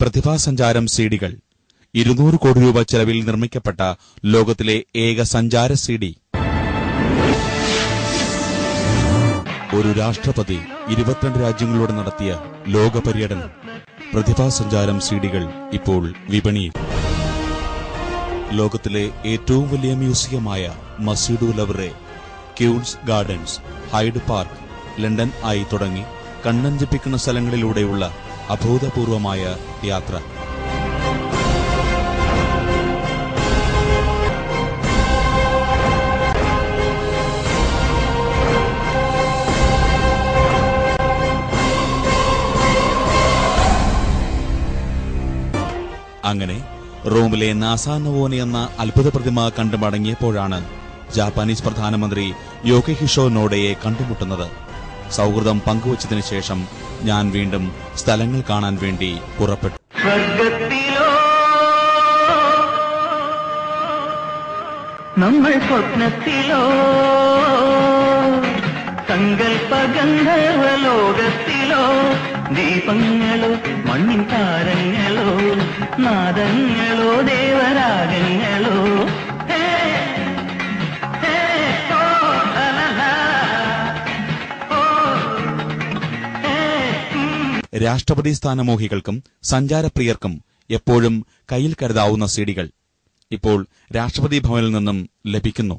പ്രതിഭാസഞ്ചാരം C ഡികൾ. ഇരുന്നൂറ് കോടി രൂപ ചെലവിൽ നിർമ്മിക്കപ്പെട്ട ലോകത്തിലെ ഏക സഞ്ചാര സി ഡി. ഒരു രാഷ്ട്രപതി ഇരുപത്തിരണ്ട് രാജ്യങ്ങളോട് നടത്തിയ ലോക പര്യടനം പ്രതിഭാസഞ്ചാരം സി ഡികൾ ഇപ്പോൾ വിപണിയിൽ. ലോകത്തിലെ ഏറ്റവും വലിയ മ്യൂസിയമായ മസീഡു ലവറെ Queens Gardens Hyde Park London ആയി തുടങ്ങി കണ്ണഞ്ചിപ്പിക്കുന്ന സ്ഥലങ്ങളിലൂടെയുള്ള അഭൂതപൂർവമായ യാത്ര. അങ്ങനെ റോമിലെ നാസാനവോനി എന്ന അത്ഭുത പ്രതിമ കണ്ടു മടങ്ങിയപ്പോഴാണ് ജാപ്പാനീസ് പ്രധാനമന്ത്രി യോക്കിഹിഷോ നോഡയെ കണ്ടുമുട്ടുന്നത്. സൗഹൃദം പങ്കുവച്ചതിനു ശേഷം ഞാൻ വീണ്ടും സ്ഥലങ്ങൾ കാണാൻ വേണ്ടി പുറപ്പെട്ടു. നമ്മൾ സ്വപ്നത്തിലോ? സങ്കൽപ്പ ഗന്ധർവ ലോകത്തിലോ? ദീപങ്ങളോ മണ്ണിൻ താരങ്ങളോ നാദങ്ങളോ ദേവരാഗങ്ങളോ രാഷ്ട്രപതി സ്ഥാനമോഹികൾക്കും സഞ്ചാരപ്രിയർക്കും എപ്പോഴും കയ്യിൽ കരുതാവുന്ന സീഡികൾ ഇപ്പോൾ രാഷ്ട്രപതി ഭവനിൽ നിന്നും ലഭിക്കുന്നു.